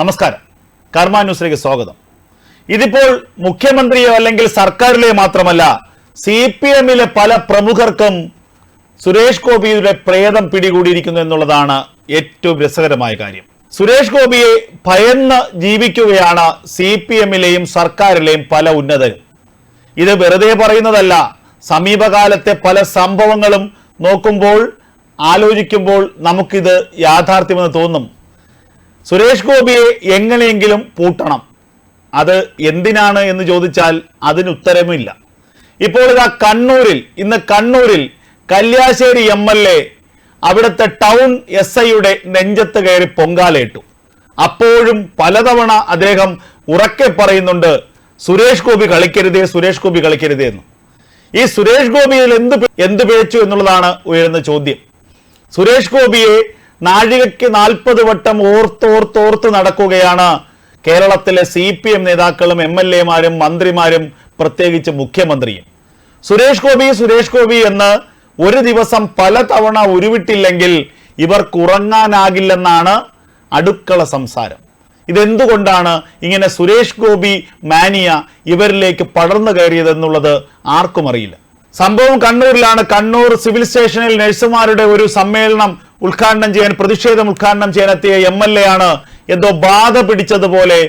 നമസ്കാരം. കർമ്മ ന്യൂസിലേക്ക് സ്വാഗതം. ഇതിപ്പോൾ മുഖ്യമന്ത്രിയോ അല്ലെങ്കിൽ സർക്കാരിലെ മാത്രമല്ല സി പി എമ്മിലെ പല പ്രമുഖർക്കും സുരേഷ് ഗോപിയുടെ പ്രേതം പിടികൂടിയിരിക്കുന്നു എന്നുള്ളതാണ് ഏറ്റവും രസകരമായ കാര്യം. സുരേഷ് ഗോപിയെ ഭയന്ന് ജീവിക്കുകയാണ് സി പി എമ്മിലെയും സർക്കാരിലെയും പല ഉന്നതരും. ഇത് വെറുതെ പറയുന്നതല്ല സമീപകാലത്തെ പല സംഭവങ്ങളും നോക്കുമ്പോൾ ആലോചിക്കുമ്പോൾ നമുക്കിത് യാഥാർത്ഥ്യമെന്ന് തോന്നും. സുരേഷ് ഗോപിയെ എങ്ങനെയെങ്കിലും പൂട്ടണം. അത് എന്തിനാണ് എന്ന് ചോദിച്ചാൽ അതിന് ഉത്തരമില്ല ഇപ്പോൾ ഇതാ കണ്ണൂരിൽ ഇന്ന് കണ്ണൂരിൽ കല്യാശ്ശേരി എം എൽ എ അവിടുത്തെ ടൗൺ എസ് ഐയുടെ നെഞ്ചത്ത് കയറി പൊങ്കാലയിട്ടു. അപ്പോഴും പലതവണ അദ്ദേഹം ഉറക്കെ പറയുന്നുണ്ട് സുരേഷ് ഗോപി കളിക്കരുതേ സുരേഷ് ഗോപി കളിക്കരുതേ എന്ന്. ഈ സുരേഷ് ഗോപിയിൽ എന്ത് എന്ത് പിഴച്ചു എന്നുള്ളതാണ് ഉയരുന്ന ചോദ്യം. സുരേഷ് ഗോപിയെ നാഴികയ്ക്ക് നാൽപ്പത് വട്ടം ഓർത്തോർത്തോർത്ത് നടക്കുകയാണ്. കേരളത്തിലെ സി പി എം നേതാക്കളും എം എൽ എമാരും മന്ത്രിമാരും പ്രത്യേകിച്ച് മുഖ്യമന്ത്രിയും. സുരേഷ് ഗോപി സുരേഷ് ഗോപി എന്ന് ഒരു ദിവസം പല തവണ ഉരുവിട്ടില്ലെങ്കിൽ ഇവർക്ക് ഉറങ്ങാനാകില്ലെന്നാണ് അടുക്കള സംസാരം. ഇതെന്തുകൊണ്ടാണ് ഇങ്ങനെ സുരേഷ് ഗോപി മാനിയ ഇവരിലേക്ക് പടർന്നു കയറിയതെന്നുള്ളത് ആർക്കും അറിയില്ല. സംഭവം കണ്ണൂരിലാണ്. കണ്ണൂർ സിവിൽ സ്റ്റേഷനിൽ നഴ്സുമാരുടെ ഒരു സമ്മേളനം ഉദ്ഘാടനം ചെയ്യാൻ പ്രതിഷേധം ഉദ്ഘാടനം ചെയ്യാൻ എത്തിയ എം എൽ എ ആണ്. എന്തോ ബാധ പിടിച്ചതുപോലെ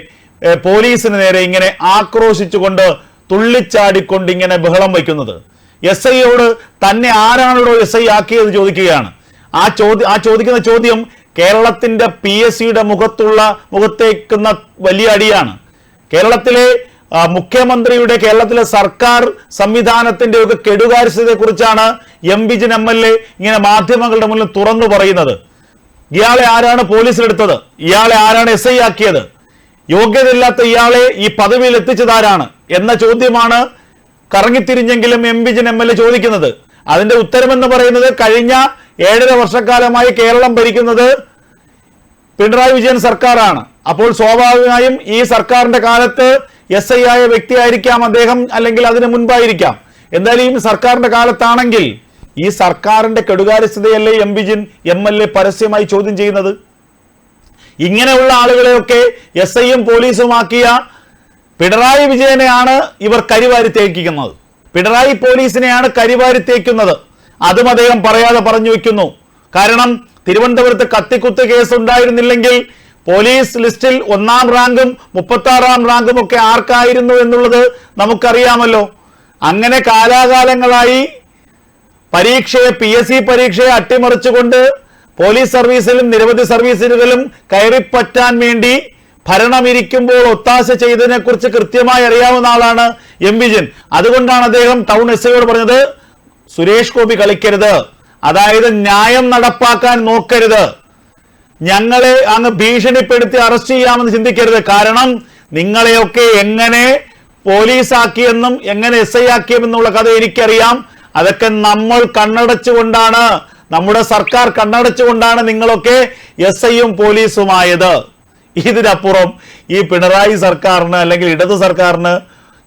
പോലീസിന് നേരെ ഇങ്ങനെ ആക്രോശിച്ചുകൊണ്ട് തുള്ളിച്ചാടിക്കൊണ്ട് ഇങ്ങനെ ബഹളം വയ്ക്കുന്നത്. എസ് ഐയോട് തന്നെ ആരാണല്ലോ എസ് ഐ ആക്കിയത് ചോദിക്കുകയാണ്. ആ ചോദ്യം ആ ചോദിക്കുന്ന ചോദ്യം കേരളത്തിന്റെ പി എസ് സിയുടെ മുഖത്തുള്ള മുഖത്തേക്കുന്ന വലിയ അടിയാണ്. കേരളത്തിലെ മുഖ്യമന്ത്രിയുടെ കേരളത്തിലെ സർക്കാർ സംവിധാനത്തിന്റെ ഒക്കെ കെടുകാര്യസ്ഥതയെ കുറിച്ചാണ് M Vijin M L A ഇങ്ങനെ മാധ്യമങ്ങളുടെ മുന്നിൽ തുറന്നു പറയുന്നത്. ഇയാളെ ആരാണ് പോലീസിലെടുത്തത്? ഇയാളെ ആരാണ് എസ് ഐ ആക്കിയത്? യോഗ്യതയില്ലാത്ത ഇയാളെ ഈ പദവിയിൽ എത്തിച്ചതാരാണ് എന്ന ചോദ്യമാണ് കറങ്ങിത്തിരിഞ്ഞെങ്കിലും M Vijin M L A ചോദിക്കുന്നത്. അതിന്റെ ഉത്തരമെന്ന് പറയുന്നത് കഴിഞ്ഞ ഏഴര വർഷക്കാലമായി കേരളം ഭരിക്കുന്നത് പിണറായി വിജയൻ സർക്കാരാണ്. അപ്പോൾ സ്വാഭാവികമായും ഈ സർക്കാരിന്റെ കാലത്ത് എസ് ഐ ആയ വ്യക്തിയായിരിക്കാം അദ്ദേഹം അല്ലെങ്കിൽ അതിന് മുൻപായിരിക്കാം. എന്തായാലും ഈ സർക്കാരിന്റെ കാലത്താണെങ്കിൽ ഈ സർക്കാരിന്റെ കെടുകാര്യസ്ഥതയല്ലേ M Vijin M L A പരസ്യമായി ചോദ്യം ചെയ്യുന്നത്? ഇങ്ങനെയുള്ള ആളുകളെയൊക്കെ എസ് ഐയും പോലീസുമാക്കിയ പിണറായി വിജയനെയാണ് ഇവർ കരിവാരി തേക്കിക്കുന്നത്. പിണറായി പോലീസിനെയാണ് കരിവാരി തേക്കുന്നത്. അതും അദ്ദേഹം പറയാതെ പറഞ്ഞു വെക്കുന്നു കാരണം തിരുവനന്തപുരത്ത് കത്തിക്കുത്ത് കേസ് ഉണ്ടായിരുന്നില്ലെങ്കിൽ പോലീസ് ലിസ്റ്റിൽ ഒന്നാം റാങ്കും മുപ്പത്തി ആറാം റാങ്കും ഒക്കെ ആർക്കായിരുന്നു എന്നുള്ളത് നമുക്കറിയാമല്ലോ. അങ്ങനെ കാലാകാലങ്ങളായി പരീക്ഷയെ പി എസ് സി പരീക്ഷയെ അട്ടിമറിച്ചുകൊണ്ട് പോലീസ് സർവീസിലും നിരവധി സർവീസുകളിലും കയറിപ്പറ്റാൻ വേണ്ടി ഭരണമിരിക്കുമ്പോൾ ഒത്താശ ചെയ്തതിനെ കുറിച്ച് കൃത്യമായി അറിയാവുന്ന ആളാണ് എം വിജയൻ. അതുകൊണ്ടാണ് അദ്ദേഹം ടൗൺ എസ് ഐയോട് പറഞ്ഞത് സുരേഷ് ഗോപി കളിക്കരുത്. അതായത് ന്യായം നടപ്പാക്കാൻ നോക്കരുത്. ഞങ്ങളെ അങ്ങ് ഭീഷണിപ്പെടുത്തി അറസ്റ്റ് ചെയ്യാമെന്ന് ചിന്തിക്കരുത്. കാരണം നിങ്ങളെയൊക്കെ എങ്ങനെ പോലീസാക്കിയെന്നും എങ്ങനെ എസ് ഐ ആക്കിയെന്നുള്ള കഥ എനിക്കറിയാം. അതൊക്കെ നമ്മൾ കണ്ണടച്ചുകൊണ്ടാണ് നമ്മുടെ സർക്കാർ കണ്ണടച്ചുകൊണ്ടാണ് നിങ്ങളൊക്കെ എസ് ഐയും പോലീസുമായത്. ഇതിനപ്പുറം ഈ പിണറായി സർക്കാരിന് അല്ലെങ്കിൽ ഇടതു സർക്കാരിന്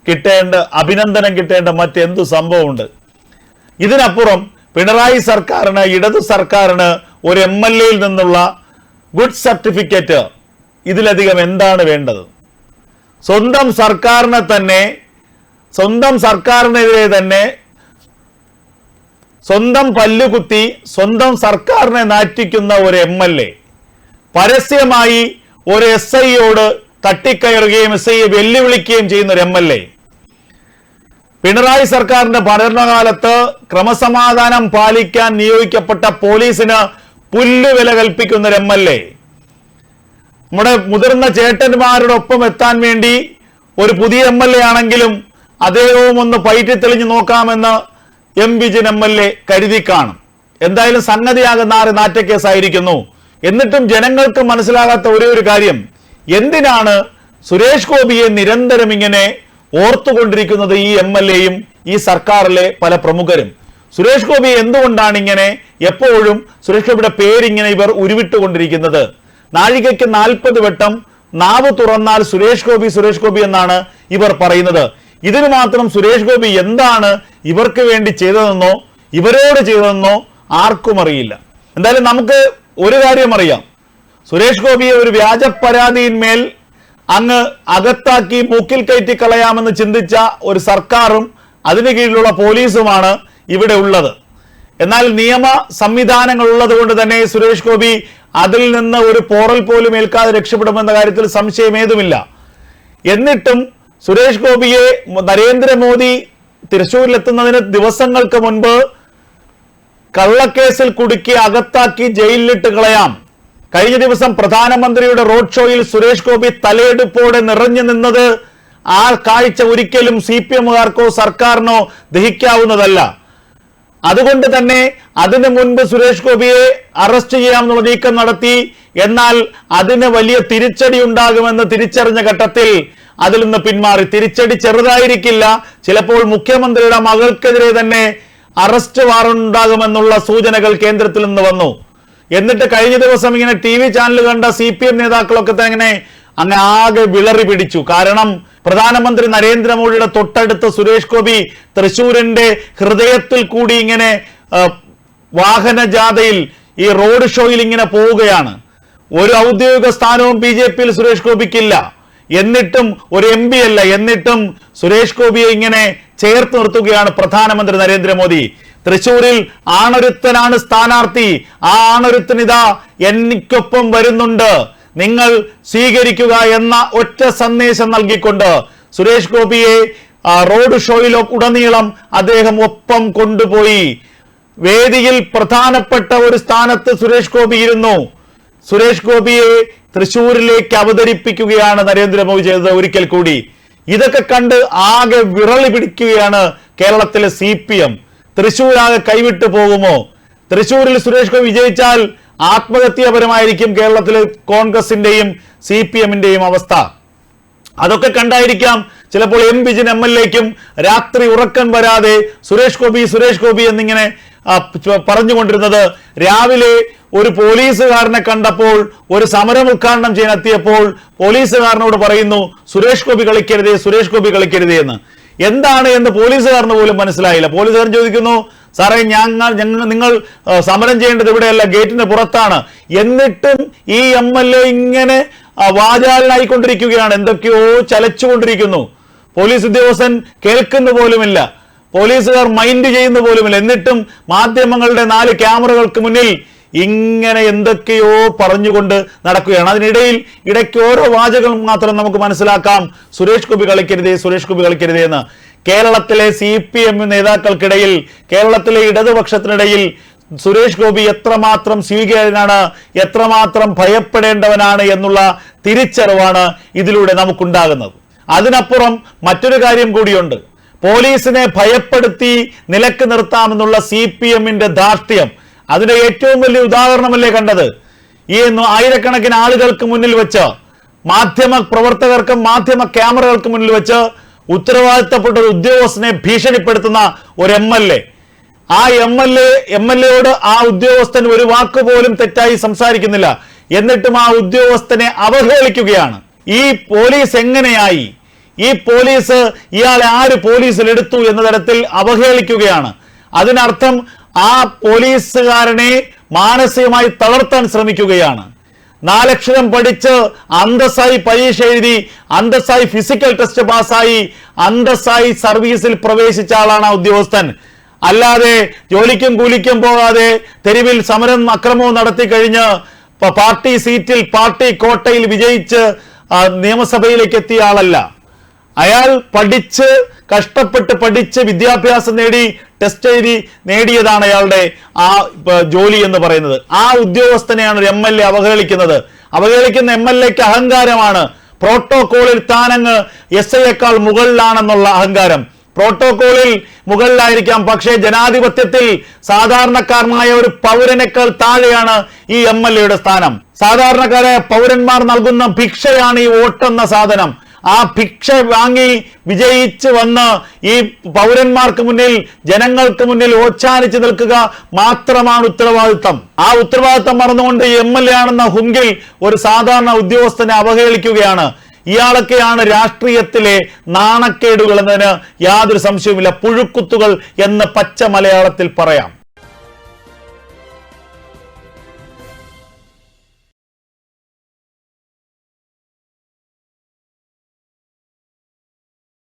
കിട്ടേണ്ട അഭിനന്ദനം കിട്ടേണ്ട മറ്റെന്തു സംഭവമുണ്ട്? ഇതിനപ്പുറം പിണറായി സർക്കാരിന് ഇടതു സർക്കാരിന് ഒരു എം എൽ എയിൽ നിന്നുള്ള ഗുഡ് സർട്ടിഫിക്കറ്റ് ഇതിലധികം എന്താണ് വേണ്ടത്? സ്വന്തം സർക്കാരിനെ തന്നെ സ്വന്തം സർക്കാരിനെതിരെ തന്നെ സ്വന്തം പല്ലുകുത്തി സ്വന്തം സർക്കാരിനെ നാറ്റിക്കുന്ന ഒരു എം എൽ എ പരസ്യമായി ഒരു എസ് ഐയോട് തട്ടിക്കയറുകയും എസ് ഐയെ വെല്ലുവിളിക്കുകയും ചെയ്യുന്ന ഒരു എം എൽ എ പിണറായി സർക്കാരിന്റെ ഭരണകാലത്ത് ക്രമസമാധാനം പാലിക്കാൻ നിയോഗിക്കപ്പെട്ട പോലീസിന് പുല്ലുവില കൽപ്പിക്കുന്ന ഒരു എം എൽ എ. നമ്മുടെ മുതിർന്ന ചേട്ടന്മാരുടെ ഒപ്പം എത്താൻ വേണ്ടി ഒരു പുതിയ എം എൽ എ ആണെങ്കിലും അദ്ദേഹവും ഒന്ന് പയറ്റി തെളിഞ്ഞു നോക്കാമെന്ന് M Vijayan M L A കരുതി കാണും. എന്തായാലും സംഗതിയാകുന്ന ആറ് നാറ്റക്കേസായിരിക്കുന്നു. എന്നിട്ടും ജനങ്ങൾക്ക് മനസ്സിലാകാത്ത ഒരേ ഒരു കാര്യം. എന്തിനാണ് സുരേഷ് ഗോപിയെ നിരന്തരം ഇങ്ങനെ ഓർത്തുകൊണ്ടിരിക്കുന്നത് ഈ എം എൽ എയും ഈ സർക്കാരിലെ പല പ്രമുഖരും? സുരേഷ് ഗോപി എന്തുകൊണ്ടാണ് ഇങ്ങനെ എപ്പോഴും സുരേഷ് ഗോപിയുടെ പേരിങ്ങനെ ഇവർ ഉരുവിട്ടുകൊണ്ടിരിക്കുന്നത്? നാഴികയ്ക്ക് നാൽപ്പത് വട്ടം നാവ് തുറന്നാൽ സുരേഷ് ഗോപി സുരേഷ് ഗോപി എന്നാണ് ഇവർ പറയുന്നത്. ഇതിന് മാത്രം സുരേഷ് ഗോപി എന്താണ് ഇവർക്ക് വേണ്ടി ചെയ്തതെന്നോ ഇവരോട് ചെയ്തതെന്നോ ആർക്കും അറിയില്ല. എന്തായാലും നമുക്ക് ഒരു കാര്യം അറിയാം. സുരേഷ് ഗോപിയെ ഒരു വ്യാജ പരാതിയിന്മേൽ അങ്ങ് അകത്താക്കി മൂക്കിൽ കയറ്റി കളയാമെന്ന് ചിന്തിച്ച ഒരു സർക്കാരും അതിന് കീഴിലുള്ള പോലീസുമാണ് ഇവിടെ ഉള്ളത്. എന്നാൽ നിയമ സംവിധാനങ്ങൾ ഉള്ളത് കൊണ്ട് തന്നെ സുരേഷ് ഗോപി അതിൽ നിന്ന് ഒരു പോറൽ പോലും ഏൽക്കാതെ രക്ഷപ്പെടുമെന്ന കാര്യത്തിൽ സംശയമേതുമില്ല. എന്നിട്ടും സുരേഷ് ഗോപിയെ നരേന്ദ്രമോദി തൃശൂരിലെത്തുന്നതിന് ദിവസങ്ങൾക്ക് മുൻപ് കള്ളക്കേസിൽ കുടുക്കി അകത്താക്കി ജയിലിലിട്ട് കളയാം. കഴിഞ്ഞ ദിവസം പ്രധാനമന്ത്രിയുടെ റോഡ് ഷോയിൽ സുരേഷ് ഗോപി തലയെടുപ്പോടെ നിറഞ്ഞു നിന്നത് ആ കാഴ്ച ഒരിക്കലും സി പി എമ്മുകാർക്കോ സർക്കാരിനോ ദഹിക്കാവുന്നതല്ല. അതുകൊണ്ട് തന്നെ അതിനു മുൻപ് സുരേഷ് ഗോപിയെ അറസ്റ്റ് ചെയ്യാമെന്നുള്ള നീക്കം നടത്തി എന്നാൽ അതിന് വലിയ തിരിച്ചടി ഉണ്ടാകുമെന്ന് തിരിച്ചറിഞ്ഞ ഘട്ടത്തിൽ അതിൽ നിന്ന് പിന്മാറി. തിരിച്ചടി ചെറുതായിരിക്കില്ല ചിലപ്പോൾ മുഖ്യമന്ത്രിയുടെ മകൾക്കെതിരെ തന്നെ അറസ്റ്റ് വാറണ്ട് ഉണ്ടാകുമെന്നുള്ള സൂചനകൾ കേന്ദ്രത്തിൽ നിന്ന് വന്നു. എന്നിട്ട് കഴിഞ്ഞ ദിവസം ഇങ്ങനെ ടി വി ചാനൽ കണ്ട സി പി എം നേതാക്കളൊക്കെ തന്നെ അങ്ങനെ ആകെ വിളറി പിടിച്ചു. കാരണം പ്രധാനമന്ത്രി നരേന്ദ്രമോദിയുടെ തൊട്ടടുത്ത് സുരേഷ് ഗോപി തൃശൂരിന്റെ ഹൃദയത്തിൽ കൂടി ഇങ്ങനെ ആ, വാഹന ജാഥയിൽ ഈ റോഡ് ഷോയിൽ ഇങ്ങനെ പോവുകയാണ്. ഒരു ഔദ്യോഗിക സ്ഥാനവും ബി ജെ പിയിൽ സുരേഷ് ഗോപിക്കില്ല. എന്നിട്ടും ഒരു എം പി അല്ല. എന്നിട്ടും സുരേഷ് ഗോപിയെ ഇങ്ങനെ ചേർത്ത് നിർത്തുകയാണ് പ്രധാനമന്ത്രി നരേന്ദ്രമോദി. തൃശൂരിൽ ആണൊരുത്തനാണ് സ്ഥാനാർത്ഥി. ആ ആണൊരുത്തൻ ഇതാ എനിക്കൊപ്പം വരുന്നുണ്ട്. നിങ്ങൾ സ്വീകരിക്കുക എന്ന ഒറ്റ സന്ദേശം നൽകിക്കൊണ്ട് സുരേഷ് ഗോപിയെ റോഡ് ഷോയിലോ ഉടനീളം അദ്ദേഹം ഒപ്പം കൊണ്ടുപോയി. വേദിയിൽ പ്രധാനപ്പെട്ട ഒരു സ്ഥാനത്ത് സുരേഷ് ഗോപി ഇരുന്നു. സുരേഷ് ഗോപിയെ തൃശൂരിലേക്ക് അവതരിപ്പിക്കുകയാണ് നരേന്ദ്രമോദി ചെയ്തത് ഒരിക്കൽ കൂടി. ഇതൊക്കെ കണ്ട് ആകെ വിറളി പിടിക്കുകയാണ് കേരളത്തിലെ സി പി എം. തൃശൂരാകെ കൈവിട്ടു പോകുമോ? തൃശൂരിൽ സുരേഷ് ഗോപി വിജയിച്ചാൽ ആത്മഹത്യാപരമായിരിക്കും കേരളത്തിൽ കോൺഗ്രസിന്റെയും സി പി എമ്മിന്റെയും അവസ്ഥ. അതൊക്കെ കണ്ടായിരിക്കാം. ചിലപ്പോൾ എം വിജിൻ എം എൽ എക്കും രാത്രി ഉറക്കം വരാതെ സുരേഷ് ഗോപി സുരേഷ് ഗോപി എന്നിങ്ങനെ പറഞ്ഞുകൊണ്ടിരുന്നത്. രാവിലെ ഒരു പോലീസുകാരനെ കണ്ടപ്പോൾ ഒരു സമരം ഉദ്ഘാടനം ചെയ്യാൻ എത്തിയപ്പോൾ പോലീസുകാരനോട് പറയുന്നു സുരേഷ് ഗോപി കളിക്കരുതേ സുരേഷ് ഗോപി കളിക്കരുതേ എന്ന്. എന്താണ് എന്ന് പോലീസുകാരന് പോലും മനസ്സിലായില്ല. പോലീസുകാരൻ ചോദിക്കുന്നു സാറേ ഞങ്ങൾ ഞങ്ങൾ നിങ്ങൾ സമരം ചെയ്യേണ്ടത് ഇവിടെയല്ല ഗേറ്റിന് പുറത്താണ്. എന്നിട്ടും ഈ എം എൽ എ ഇങ്ങനെ വാചാലനായിക്കൊണ്ടിരിക്കുകയാണ്. എന്തൊക്കെയോ ചലച്ചുകൊണ്ടിരിക്കുന്നു. പോലീസ് ഉദ്യോഗസ്ഥൻ കേൾക്കുന്ന പോലുമില്ല. പോലീസുകാർ മൈൻഡ് ചെയ്യുന്ന പോലുമില്ല. എന്നിട്ടും മാധ്യമങ്ങളുടെ നാല് ക്യാമറകൾക്ക് മുന്നിൽ ഇങ്ങനെ എന്തൊക്കെയോ പറഞ്ഞുകൊണ്ട് നടക്കുകയാണ്. അതിനിടയിൽ ഇടയ്ക്ക് ഓരോ വാചകം മാത്രം നമുക്ക് മനസ്സിലാക്കാം. സുരേഷ് ഗോപി കളിക്കരുതേ സുരേഷ് ഗോപി കളിക്കരുതേ എന്ന്. കേരളത്തിലെ സി പി എം നേതാക്കൾക്കിടയിൽ കേരളത്തിലെ ഇടതുപക്ഷത്തിനിടയിൽ സുരേഷ് ഗോപി എത്രമാത്രം സ്വീകാര്യനാണ് എത്രമാത്രം ഭയപ്പെടേണ്ടവനാണ് എന്നുള്ള തിരിച്ചറിവാണ് ഇതിലൂടെ നമുക്കുണ്ടാകുന്നത്. അതിനപ്പുറം മറ്റൊരു കാര്യം കൂടിയുണ്ട്. പോലീസിനെ ഭയപ്പെടുത്തി നിലയ്ക്ക് നിർത്താമെന്നുള്ള സി പി എമ്മിന്റെ ധാർഷ്ട്യം. അതിന്റെ ഏറ്റവും വലിയ ഉദാഹരണമല്ലേ കണ്ടത്? ഈ ആയിരക്കണക്കിന് ആളുകൾക്ക് മുന്നിൽ വെച്ച് മാധ്യമ പ്രവർത്തകർക്കും മാധ്യമ ക്യാമറകൾക്ക് മുന്നിൽ വെച്ച് ഉത്തരവാദിത്തപ്പെട്ട ഒരു ഉദ്യോഗസ്ഥനെ ഭീഷണിപ്പെടുത്തുന്ന ഒരു എം എൽ എ. ആ M L A M L എയോട് ആ ഉദ്യോഗസ്ഥൻ ഒരു വാക്ക് പോലും തെറ്റായി സംസാരിക്കുന്നില്ല. എന്നിട്ടും ആ ഉദ്യോഗസ്ഥനെ അവഹേളിക്കുകയാണ്. ഈ പോലീസ് എങ്ങനെയായി? ഈ പോലീസ് ഇയാളെ ആര് പോലീസിൽ എടുത്തു എന്ന തരത്തിൽ അവഹേളിക്കുകയാണ്. അതിനർത്ഥം ആ പോലീസുകാരനെ മാനസികമായി തളർത്താൻ ശ്രമിക്കുകയാണ്. നാലക്ഷരം പഠിച്ച് അന്തസ്സായി പരീക്ഷ എഴുതി അന്തസ്സായി ഫിസിക്കൽ ടെസ്റ്റ് പാസ്സായി അന്തസ്സായി സർവീസിൽ പ്രവേശിച്ച ആളാണ് ആ ഉദ്യോഗസ്ഥൻ. അല്ലാതെ ജോലിക്കും കൂലിക്കും പോകാതെ തെരുവിൽ സമരം അക്രമവും നടത്തി കഴിഞ്ഞ് പാർട്ടി സീറ്റിൽ പാർട്ടി കോട്ടയിൽ വിജയിച്ച് നിയമസഭയിലേക്ക് എത്തിയ ആളല്ല. അയാൾ പഠിച്ച് കഷ്ടപ്പെട്ട് പഠിച്ച് വിദ്യാഭ്യാസം നേടി ടെസ്റ്റ് എഴുതി നേടിയതാണ് അയാളുടെ ആ ജോലി എന്ന് പറയുന്നത്. ആ ഉദ്യോഗസ്ഥനെയാണ് ഒരു എം എൽ എ അവഹേളിക്കുന്നത്. അവഹേളിക്കുന്ന എം എൽ എക്ക് അഹങ്കാരമാണ്. പ്രോട്ടോകോളിൽ താനങ്ങ് എസ് ഐയേക്കാൾ മുകളിലാണെന്നുള്ള അഹങ്കാരം. പ്രോട്ടോകോളിൽ മുകളിലായിരിക്കാം പക്ഷേ ജനാധിപത്യത്തിൽ സാധാരണക്കാരനായ ഒരു പൗരനേക്കാൾ താഴെയാണ് ഈ എം എൽ എയുടെ സ്ഥാനം. സാധാരണക്കാരായ പൗരന്മാർ നൽകുന്ന ഭിക്ഷയാണ് ഈ വോട്ടെന്ന സാധനം. ആ ഭിക്ഷ വാങ്ങി വിജയിച്ച് വന്ന് ഈ പൗരന്മാർക്ക് മുന്നിൽ ജനങ്ങൾക്ക് മുന്നിൽ ഓച്ചാനിച്ച് നിൽക്കുക മാത്രമാണ് ഉത്തരവാദിത്തം. ആ ഉത്തരവാദിത്തം മറന്നുകൊണ്ട് എം എൽ എ ആണെന്ന ഹുങ്കിൽ ഒരു സാധാരണ ഉദ്യോഗസ്ഥനെ അവഹേളിക്കുകയാണ്. ഇയാളൊക്കെയാണ് രാഷ്ട്രീയത്തിലെ നാണക്കേടുകൾ എന്നതിന് യാതൊരു സംശയവുമില്ല. പുഴുക്കുത്തുകൾ എന്ന് പച്ച മലയാളത്തിൽ പറയാം.